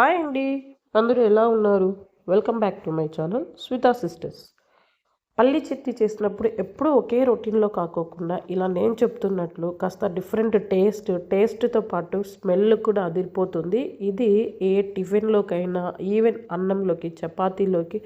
Hi అండి. అందరూ ఎలా ఉన్నారు? Welcome back to my channel Swita sisters పల్లి చెత్తి చేసినప్పుడు ఎప్పుడూ ఒకే రొటీన్లో కాకోకుండా ఇలా నేను చెప్తున్నట్లు కాస్త డిఫరెంట్ టేస్ట్ టేస్ట్తో పాటు స్మెల్ కూడా అదిరిపోతుంది. ఇది ఏ టిఫిన్లోకైనా ఈవెన్ అన్నంలోకి చపాతీలోకి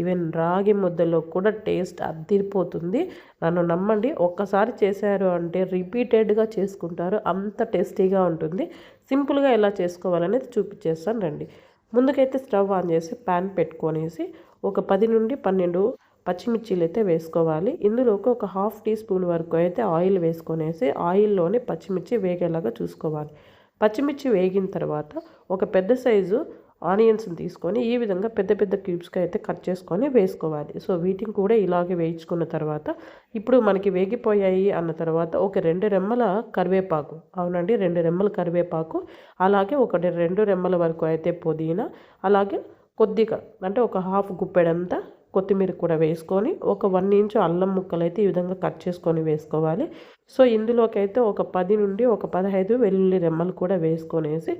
ఈవెన్ రాగి ముద్దలో కూడా టేస్ట్ అద్దిరిపోతుంది నన్ను నమ్మండి ఒక్కసారి చేశారు అంటే రిపీటెడ్గా చేసుకుంటారు. అంత టేస్టీగా ఉంటుంది. సింపుల్గా ఎలా చేసుకోవాలనేది చూపించేస్తాను రండి. ముందుకైతే స్టవ్ ఆన్ చేసి ప్యాన్ పెట్టుకొనేసి ఒక పది నుండి పన్నెండు పచ్చిమిర్చీలు అయితే వేసుకోవాలి. ఇందులోకి ఒక హాఫ్ టీ స్పూన్ వరకు అయితే ఆయిల్ వేసుకొనేసి ఆయిల్లోనే పచ్చిమిర్చి వేగేలాగా చూసుకోవాలి. పచ్చిమిర్చి వేగిన తర్వాత ఒక పెద్ద సైజు ఆనియన్స్ని తీసుకొని ఈ విధంగా పెద్ద పెద్ద క్యూబ్స్గా అయితే కట్ చేసుకొని వేసుకోవాలి. సో వీటిని కూడా ఇలాగే వేయించుకున్న తర్వాత ఇప్పుడు మనకి వేగిపోయాయి అన్న తర్వాత ఒక రెండు రెమ్మల కరివేపాకు అవునండి రెండు రెమ్మల కరివేపాకు అలాగే ఒక రెండు రెమ్మల వరకు అయితే పుదీనా అలాగే కొద్దిగా అంటే ఒక హాఫ్ గుప్పెడంతా కొత్తిమీర కూడా వేసుకొని ఒక వన్ ఇంచ్ అల్లం ముక్కలు అయితే ఈ విధంగా కట్ చేసుకొని వేసుకోవాలి. సో ఇందులోకి అయితే ఒక పది నుండి ఒక పదహైదు వెల్లుల్లి రెమ్మలు కూడా వేసుకొనేసి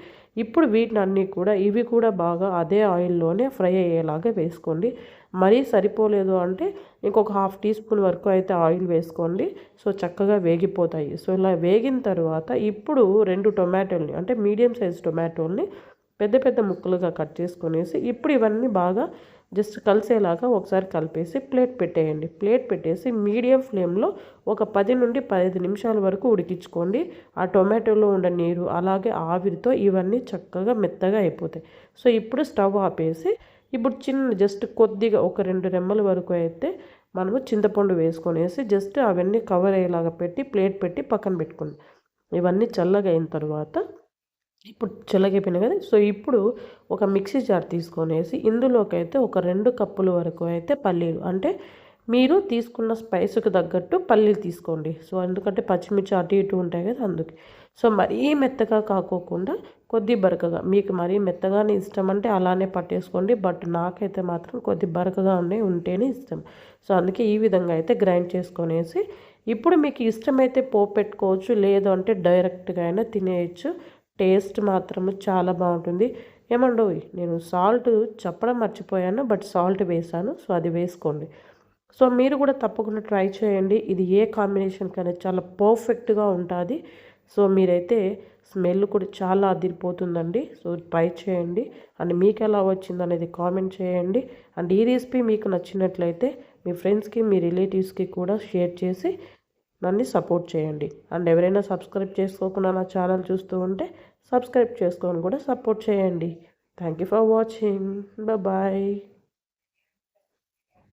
ఇప్పుడు వీటిని అన్నీ కూడా ఇవి కూడా బాగా అదే ఆయిల్లోనే ఫ్రై అయ్యేలాగా వేసుకోండి. మరీ సరిపోలేదు అంటే ఇంకొక హాఫ్ టీ స్పూన్ వరకు అయితే ఆయిల్ వేసుకోండి. సో చక్కగా వేగిపోతాయి. సో ఇలా వేగిన తర్వాత ఇప్పుడు రెండు టొమాటోల్ని అంటే మీడియం సైజ్ టొమాటోల్ని పెద్ద పెద్ద ముక్కలుగా కట్ చేసుకొనేసి ఇప్పుడు ఇవన్నీ బాగా జస్ట్ కలిసేలాగా ఒకసారి కలిపేసి ప్లేట్ పెట్టేయండి. ప్లేట్ పెట్టేసి మీడియం ఫ్లేమ్లో ఒక పది నుండి పదిహేను నిమిషాల వరకు ఉడికించుకోండి. ఆ టొమాటోలో ఉండే నీరు అలాగే ఆవిరితో ఇవన్నీ చక్కగా మెత్తగా అయిపోతాయి. సో ఇప్పుడు స్టవ్ ఆపేసి ఇప్పుడు చిన్న జస్ట్ కొద్దిగా ఒక రెండు రెమ్మల వరకు అయితే మనము చింతపండు వేసుకొనేసి జస్ట్ అవన్నీ కవర్ అయ్యేలాగా పెట్టి ప్లేట్ పెట్టి పక్కన పెట్టుకోండి ఇవన్నీ చల్లగా అయిన తర్వాత ఇప్పుడు చెల్లగిపోయినాయి కదా. సో ఇప్పుడు ఒక మిక్సీ జార్ తీసుకొనేసి ఇందులోకైతే ఒక రెండు కప్పుల వరకు అయితే పల్లీలు అంటే మీరు తీసుకున్న స్పైస్కి తగ్గట్టు పల్లీలు తీసుకోండి. సో ఎందుకంటే పచ్చిమిర్చి అటు ఇటు ఉంటాయి కదా అందుకే. సో మరీ మెత్తగా కాకోకుండా కొద్ది బరకగా మీకు మరీ మెత్తగానే ఇష్టం అంటే అలానే పట్టేసుకోండి. బట్ నాకైతే మాత్రం కొద్ది బరకగా ఉండే ఉంటేనే ఇష్టం. సో అందుకే ఈ విధంగా అయితే గ్రైండ్ చేసుకొనేసి ఇప్పుడు మీకు ఇష్టమైతే పోపు పెట్టుకోవచ్చు లేదు అంటే డైరెక్ట్గా అయినా తినేయచ్చు. టేస్ట్ మాత్రం చాలా బాగుంటుంది. ఏమండో నేను సాల్ట్ చెప్పడం మర్చిపోయాను బట్ సాల్ట్ వేసాను సో అది వేసుకోండి. సో మీరు కూడా తప్పకుండా ట్రై చేయండి. ఇది ఏ కాంబినేషన్ కానీ చాలా పర్ఫెక్ట్గా ఉంటుంది. సో మీరైతే స్మెల్ కూడా చాలా అదిరిపోతుందండి. సో ట్రై చేయండి. అండ్ మీకు ఎలా వచ్చింది అనేది కామెంట్ చేయండి. అండ్ ఈ రెసిపీ మీకు నచ్చినట్లయితే మీ ఫ్రెండ్స్కి మీ రిలేటివ్స్కి కూడా షేర్ చేసి నన్ను సపోర్ట్ చేయండి. అండ్ ఎవరైనా సబ్స్క్రైబ్ చేసుకోకుండా నా ఛానల్ చూస్తూ ఉంటే సబ్స్క్రైబ్ చేసుకొని కూడా సపోర్ట్ చేయండి. Thank you for watching. Bye